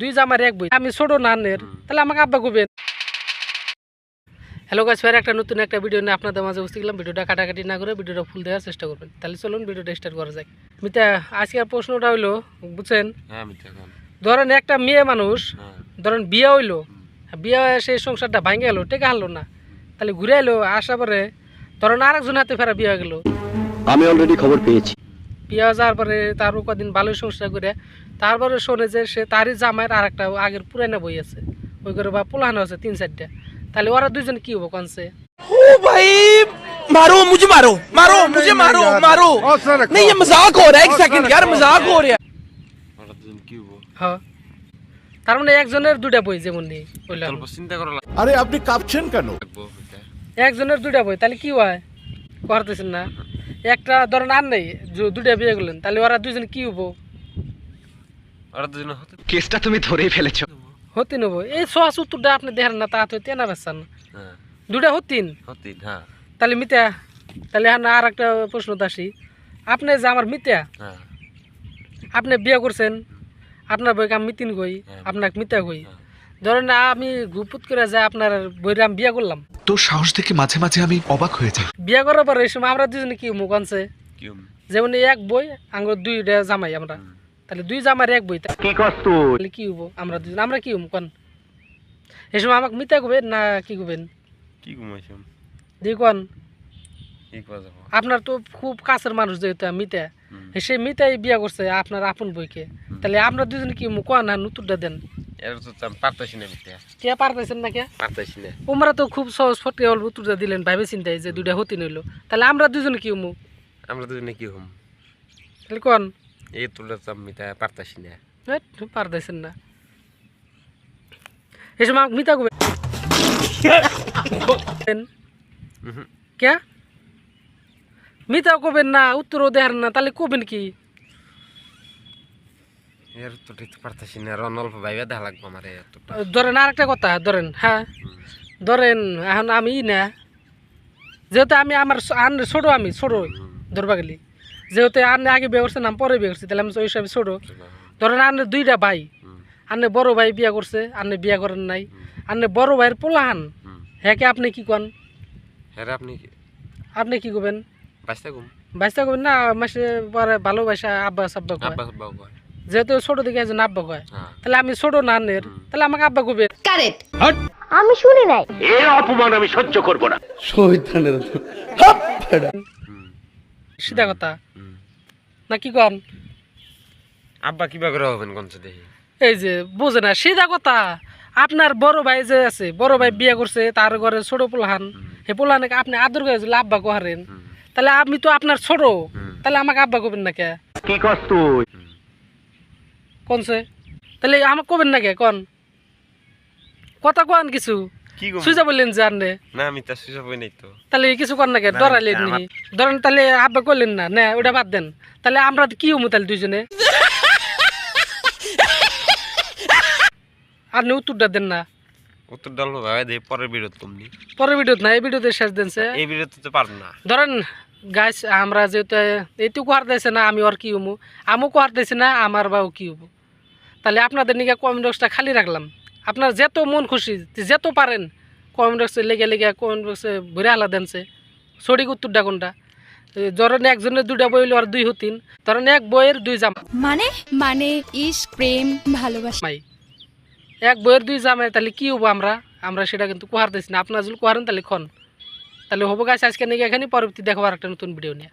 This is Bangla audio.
দুই জামার এক বই আমি ছোট নানের তাহলে আমাকে আব্বা কবেন হ্যালো গাছ ফের একটা নতুন একটা ভিডিও নিয়ে আপনাদের মাঝে বুঝতে গেলাম ভিডিওটা কাটাকাটি না করে ভিডিওটা ফুল দেওয়ার চেষ্টা করবেন। তাহলে চলুন ভিডিওটা স্টার্ট করা যাক। মিতা আজকের প্রশ্নটা হইল বুঝছেন? হ্যাঁ ধরেন একটা মেয়ে মানুষ হ্যাঁ। ধরেন বিয়ে হইল বিয়ে হয়ে সেই সংসারটা ভাঙে গেলো টেকে হারলো না। তাহলে ঘুরে এলো আসার পরে ধরেন আরেকজন হাতে ফেরা বিয়ে হয়ে গেলো। আমি অলরেডি খবর পেয়েছি। বিয়ে হয়ে যাওয়ার পরে তার কদিন ভালোই সংসার করে তারপরে শোনে যে সে তারই জামাইয়ের আর একটা আগের পুরানা বই আছে ওই করে বা পোলানো আছে তিন চারটা তাহলে ওরা দুজন কি হবো কনসে ओ भाई मारो मुझे मारो मारो मुझे मारो मारो नहीं ये मजाक हो रहा है एक सेकंड यार मजाक हो रहा है ওরা দুজন কি হবো হ তার মানে একজনের দুটা বই যেমন নেই বললাম অল্প চিন্তা করা আরে আপনি কাঁপছেন কেন লাগবো এটা। একজনের দুটা বই তাহলে কি হয় করতেছেন না একটা ধরেন আর নেই দুটা বিয়ে করলেন তাহলে ওরা দুজন কি হব? ওরা দুজন কেসটা তুমি ধরেই ফেলেছো। হতি নেব। এই সোয়াশ উত্তরটা আপনি দেখেন না তা তো তেনা বেচান। হ্যাঁ। দুটা হতিন? হতে হ্যাঁ। তাহলে মিতা তাহলে হ্যাঁ আর একটা প্রশ্ন আসি আপনি যে আমার মিতা হ্যাঁ। আপনি বিয়ে করছেন আপনার বইকে আমি মিতিন কই হ্যাঁ। আপনাকে মিতা কই। ধরেন আমি গুপুত করে যে আপনার বইরে আমি বিয়ে করলাম। তোর সাহস দেখে মাঝে মাঝে আমি অবাক হয়ে যাই। বিয়ে করার পরে এই সময় আমরা দুজনে কি মুখ আনছে? যেমন এক বই আঙ্গুর দুইটা জামাই আমরা। তাহলে দুই জামার এক বই কি কি হব আমরা দুজন আমরা কি হব কন এই সময় আমাকে মিতা কবেন না কি কবেন কি কন। করা যাব? আপনার তো খুব কাছের মানুষ যেহেতু মিতা। সেই মিতাই বিয়া করছে আপনার আপন বইকে। তাহলে আমরা দুজন কি মুখ না নতুনটা দেন? এর তো পারতাছি না কে পারতেছেন না কে পারতাছি না। ওমরা তো খুব সহজ ফটকে অল্প উত্তরটা দিলেন ভাবে চিন্তায় যে দুইটা হতি নইলো। তাহলে আমরা দুজন কি আমরা দুজনে কি হম? তাহলে কন? এই তুলে তো আমি মিথ্যা পারতাছি না। পারতেছেন না। এই সময় মিতা কবে কে মিতা কবেন না উত্তরও দেখার না তাহলে কবেন কি? এর তো ঠিক পারতাছি না আর অল্প ভাইবা দেখা লাগবো আমার ধরেন আর একটা কথা ধরেন হ্যাঁ? ধরেন এখন আমি না যেহেতু আমি আমার আন ছোট আমি ছোট ধরবা গেলি। যেহেতু আনে আগে বিয়ে করছে না পরে বিয়ে করছি তাহলে আমি ওই হিসাবে ছোট। ধরেন আনে দুইটা ভাই আনে বড় ভাই বিয়া করছে আনে বিয়া করেন নাই আনে বড় ভাইয়ের পোলাহান হ্যাঁ আপনি কি কন? হ্যাঁ আপনি কি? আপনি কি করবেন? বাঁচতে ঘুম বাইসা করবেন না মাসে পরে ভালোবাসা আব্বা সাব্বা আব্বা বাবু কয়। যেহেতু ছোট দিকে একজন আব্বা কয় হ্যাঁ। তাহলে আমি ছোট নানের তাহলে আমাকে আব্বা কবে? কারেক্ট। আমি শুনি নাই। এর অপমান আমি সহ্য করব না। হুম। সিধা কথা। না কি কন? আব্বা কিবা করে হবেন কোন দেখি। এই যে বুঝে না সিধা কথা। আপনার বড় ভাই যে আছে বড় ভাই বিয়ে করছে তার ঘরে ছোট পোলাহান। হে পোলাহানকে আপনি আদর করে আব্বা কহারেন তাহলে আমি তো আপনার ছোট। তাহলে আমাকে আব্বা কবেন না কে? কি তুই? কোনছে? তাহলে আমাকে কবেন না কে? কন। কথা কন কিছু। সুইজা বললেন যে আনলে। না আমি তার সুযোগ হই নাই তো। তাহলে কিছু কর না কে? না, ডরাইলেন নি ধরেন তাহলে আব্বা করলেন না না ওটা বাদ দেন। তাহলে আমরা কি হমু তাহলে দুইজনে? উত্তরটা দেন না। উত্তর ভাই দে পরের বিরোধ তুমি পরের না এই ভিডিওতে শেষ দেনছে এই তো না। ধরেন গাছ আমরা যেহেতু এইটুকু কুয়ার দিয়েছে না আমি ওর কি হমু? আমও কুয়ার দিয়েছি না আমার বাও কি হব? তাহলে আপনাদের নিকে কমেন্ট বক্সটা খালি রাখলাম। আপনার যেত মন খুশি যেত পারেন কমেন্ট বক্সে লেগে লেগে কমেন্ট বক্সে ভরে আলা দেনছে। সঠিক উত্তরটা কোনটা? ধরেন একজনের দুটা বই আর দুই হতিন। ধরেন এক বইয়ের দুই জামাই। মানে? মানে ইস প্রেম ভালোবাসা। এক বইয়ের দুই জামাই তাহলে কি হব আমরা? আমরা সেটা কিন্তু কুহার দিয়েছি না। আপনার যদি কুহারেন তাহলে খন। তাহলে হব গাছ আজকে নাকি এখানে পরবর্তী দেখব আর একটা নতুন ভিডিও নিয়ে।